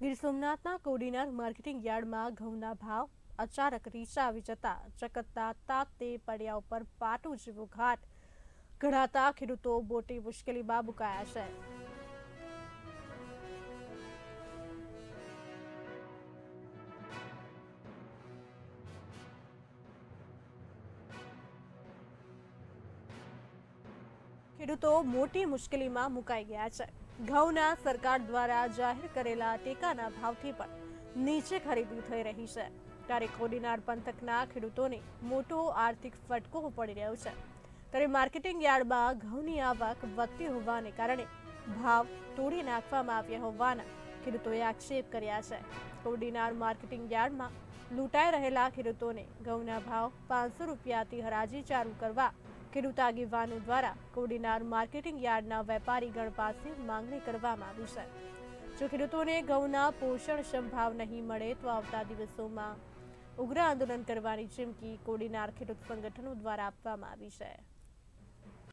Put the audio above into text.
Gir સોમનાથના Kodinar marketing યાર્ડમાં ઘઉંના ભાવ અચાનક રીચા આવી જતા ચકતતા તાતે પડ્યા ઉપર પાટું જેવો ઘાટ ઘડાતા ખેડૂતો મોટી મુશ્કેલીમાં મુકાયા છે. ખેડૂતો મોટી મુશ્કેલીમાં મુકાઈ ગયા છે. ઘઉંના સરકાર દ્વારા જાહેર કરેલા ટેકાના ભાવથી પણ નીચે ખરીદી થઈ રહી છે. ત્યારે કોડીનાર પંથકના ખેડૂતોને મોટો આર્થિક ફટકો પડી રહ્યો છે. ત્યારે માર્કેટિંગ યાર્ડમાં ઘઉંની આવક વધતી હોવાને કારણે ભાવ તોડી નાખવામાં આવ્યા હોવાના ખેડૂતોએ આક્ષેપ કર્યા છે. કોડીનાર માર્કેટિંગ યાર્ડમાં લૂંટાઈ રહેલા ખેડૂતોને ઘઉંના ભાવ પાંચસો રૂપિયાથી હરાજી ચાલુ કરવા ખેડૂત આગેવાનો દ્વારા કોડીનાર માર્કેટિંગ યાર્ડના વેપારીગણ પાસે માંગણી કરવામાં આવી છે. જો ખેડૂતોને ઘઉંના પોષણક્ષમ ભાવ નહીં મળે તો આવતા દિવસોમાં ઉગ્ર આંદોલન કરવાની ચીમકી કોડીનાર ખેડૂત સંગઠનો દ્વારા આપવામાં આવી છે.